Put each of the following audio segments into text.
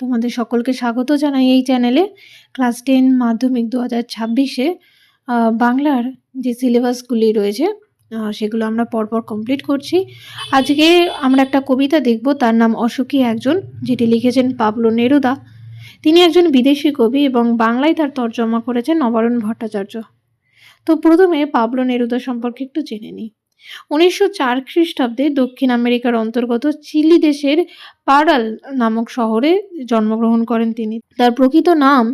তোমাদের সকলকে স্বাগত জানাই এই চ্যানেলে। ক্লাস টেন মাধ্যমিক দু হাজার ছাব্বিশে বাংলার যে সিলেবাসগুলি রয়েছে সেগুলো আমরা পরপর কমপ্লিট করছি। আজকে আমরা একটা কবিতা দেখব, তার নাম অসুখী একজন, যেটি লিখেছেন পাবলো নেরুদা। তিনি একজন বিদেশি কবি এবং বাংলায় তার তর্জমা করেছেন নবারুণ ভট্টাচার্য। তো প্রথমে পাবলো নেরুদা সম্পর্কে একটু জেনে নিই। উনিশশো চার খ্রিস্টাব্দে দক্ষিণ আমেরিকার অন্তর্গত চিলি দেশের পারাল নামক শহরে জন্মগ্রহণ করেন তিনি। তার প্রকৃত নাম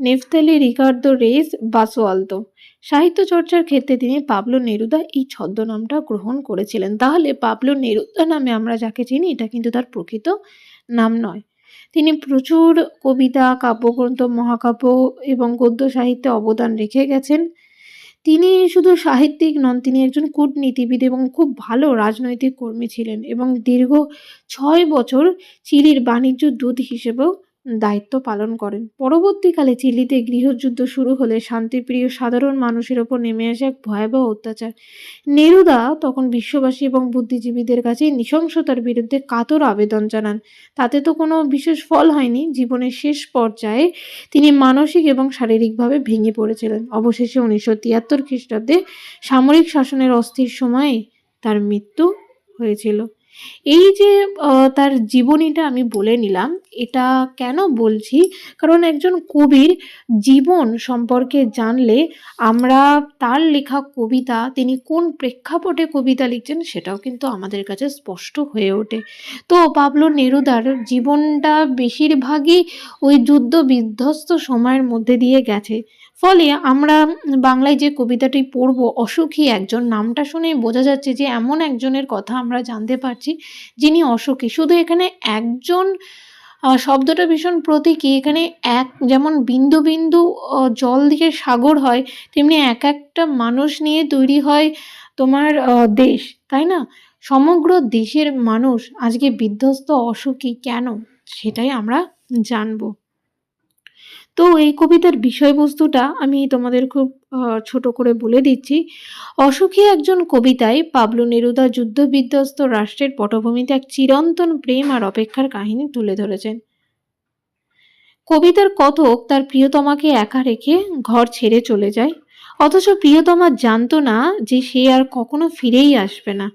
নেফতালি রিকার্দো রেস বাসোয়ালতো সাহিত্য চর্চার ক্ষেত্রে তিনি পাবলো নেরুদা এই ছদ্মনামটা গ্রহণ করেছিলেন। তাহলে পাবলো নেরুদা নামে আমরা যাকে চিনি, এটা কিন্তু তার প্রকৃত নাম নয়। তিনি প্রচুর কবিতা, কাব্যগ্রন্থ, মহাকাব্য এবং গদ্য সাহিত্যে অবদান রেখে গেছেন। তিনি শুধু সাহিত্যিক নন, তিনি একজন কূটনীতিবিদ এবং খুব ভালো রাজনৈতিক কর্মী ছিলেন এবং দীর্ঘ ছয় বছর চিলির বাণিজ্য দূত হিসেবেও দায়িত্ব পালন করেন। পরবর্তীকালে চিলিতে গৃহযুদ্ধ শুরু হলে শান্তিপ্রিয় সাধারণ মানুষের ওপর নেমে আসে এক ভয়াবহ অত্যাচার। নেরুদা তখন বিশ্ববাসী এবং বুদ্ধিজীবীদের কাছে নৃশংসতার বিরুদ্ধে কাতর আবেদন জানান। তাতে তো কোনো বিশেষ ফল হয়নি। জীবনের শেষ পর্যায়ে তিনি মানসিক এবং শারীরিকভাবে ভেঙে পড়েছিলেন। অবশেষে উনিশশো তিয়াত্তর খ্রিস্টাব্দে সামরিক শাসনের অস্থির সময়ে তার মৃত্যু হয়েছিল। এই যে তার জীবনীটা আমি বলে নিলাম, এটা কেন বলছি? কারণ একজন কবির জীবন সম্পর্কে জানলে আমরা তার লেখা কবিতা, তিনি কোন প্রেক্ষাপটে কবিতা লিখছেন সেটাও কিন্তু আমাদের কাছে স্পষ্ট হয়ে ওঠে। তো পাবলো নেরুদার জীবনটা বেশিরভাগই ওই যুদ্ধ বিধ্বস্ত সময়ের মধ্যে দিয়ে গেছে। ফলে আমরা বাংলায় যে কবিতাটি পড়ব, অসুখী একজন, নামটা শুনেই বোঝা যাচ্ছে যে এমন একজনের কথা আমরা জানতে পারছি যিনি অসুখী। শুধু এখানে একজন শব্দটা ভীষণ প্রতীকী। এখানে এক, যেমন বিন্দু বিন্দু জল দিয়ে সাগর হয়, তেমনি এক একটা মানুষ নিয়ে তৈরি হয় তোমার দেশ, তাই না? সমগ্র দেশের মানুষ আজকে বিধ্বস্ত, অসুখী কেন? সেটাই আমরা জানব। তো এই কবিতার বিষয়বস্তুটা আমি তোমাদের খুব ছোট করে বলে দিচ্ছি। অসুখী একজন কবিতায় পাবলু নেরুদা যুদ্ধবিধ্বস্ত রাষ্ট্রের পটভূমিতে এক চিরন্তন প্রেম আর অপেক্ষার কাহিনী তুলে ধরেছেন। কবিতার কথক তার প্রিয়তমাকে একা রেখে ঘর ছেড়ে চলে যায়। অথচ প্রিয়তমা জানতো না যে সে আর কখনো ফিরেই আসবে না।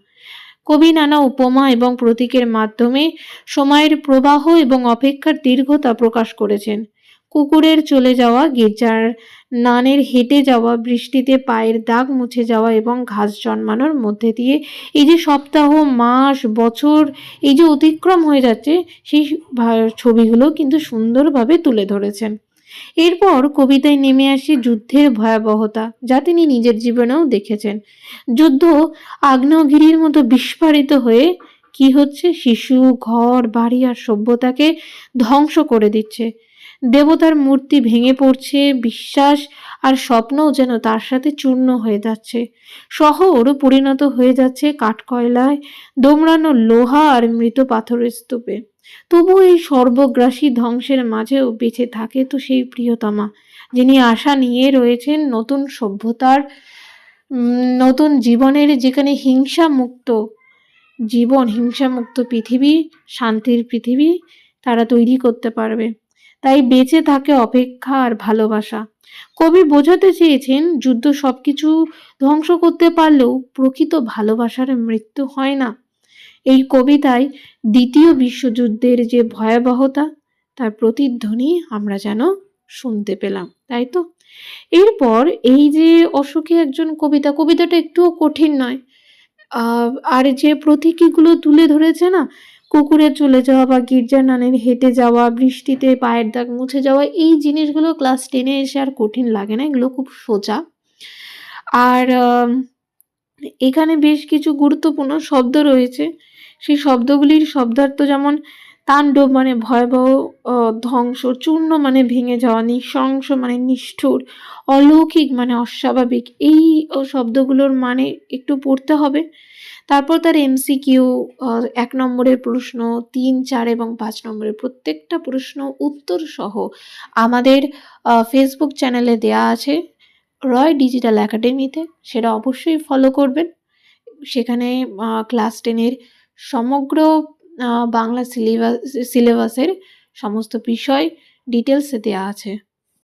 কবি নানা উপমা এবং প্রতীকের মাধ্যমে সময়ের প্রবাহ এবং অপেক্ষার দীর্ঘতা প্রকাশ করেছেন। কুকুরের চলে যাওয়া, গির্জার নানের হেঁটে যাওয়া, বৃষ্টিতে পায়ের দাগ মুছে যাওয়া এবং ঘাস জন্মানোর মধ্যে দিয়ে এই যে সপ্তাহ, মাস, বছর এই যে অতিক্রম হয়ে যাচ্ছে, সেই ছবিগুলো কিন্তু সুন্দরভাবে তুলে ধরেছেন। এরপর কবিতায় নেমে আসে যুদ্ধের ভয়াবহতা, যা তিনি নিজের জীবনেও দেখেছেন। যুদ্ধ আগ্নেয়গিরির মতো বিস্ফারিত হয়ে কি হচ্ছে? শিশু, ঘর, বাড়ি আর সভ্যতাকে ধ্বংস করে দিচ্ছে। দেবতার মূর্তি ভেঙে পড়ছে, বিশ্বাস আর স্বপ্নও যেন তার সাথে চূর্ণ হয়ে যাচ্ছে। শহর পরিণত হয়ে যাচ্ছে কাঠকয়লায়, দোমড়ানো লোহা আর মৃত পাথরের স্তূপে। তবু এই সর্বগ্রাসী ধ্বংসের মাঝেও বেঁচে থাকে তো সেই প্রিয়তমা, যিনি আশা নিয়ে রয়েছেন নতুন সভ্যতার নতুন জীবনের যেখানে হিংসা মুক্ত জীবন হিংসা মুক্ত পৃথিবী, শান্তির পৃথিবী তারা তৈরি করতে পারবে। তাই বেঁচে থাকে অপেক্ষা আর ভালোবাসা। কবি বোঝাতে চেয়েছেন, যুদ্ধ সবকিছু ধ্বংস করতে পারলেও প্রকৃত ভালোবাসার মৃত্যু হয় না। এই কবিতায় দ্বিতীয় বিশ্বযুদ্ধের যে ভয়াবহতা, তার প্রতিধ্বনি আমরা যেন শুনতে পেলাম, তাই তো? এরপর এই যে অশোকে একজন কবিতা, কবিতাটা একটুও কঠিন নয় আর যে প্রতীকীগুলো তুলে ধরেছে না কুকুরে চলে যাওয়া বা গির্জার নানের হেঁটে যাওয়া, বৃষ্টিতে পায়ের দাগ মুছে যাওয়া, এই জিনিসগুলো ক্লাস টেনে এসে আর কঠিন লাগে না, এগুলো খুব সোজা। আর এখানে বেশ কিছু গুরুত্বপূর্ণ শব্দ রয়েছে। সেই শব্দগুলির শব্দার্থ যেমন তাণ্ডব মানে ভয়াবহ ধ্বংস, চূর্ণ মানে ভেঙে যাওয়া, নৃশংস মানে নিষ্ঠুর, অলৌকিক মানে অস্বাভাবিক, এই শব্দগুলোর মানে একটু পড়তে হবে। তারপর তার এমসিকিউ এক নম্বরের প্রশ্ন, তিন, চার এবং পাঁচ নম্বরের প্রত্যেকটা প্রশ্ন উত্তর সহ আমাদের ফেসবুক চ্যানেলে দেয়া আছে রয় ডিজিটাল একাডেমিতে সেটা অবশ্যই ফলো করবেন। সেখানে ক্লাস টেনের সমগ্র বাংলা সিলেবাস সিলেবাসের সমস্ত বিষয় ডিটেলসে দেওয়া আছে।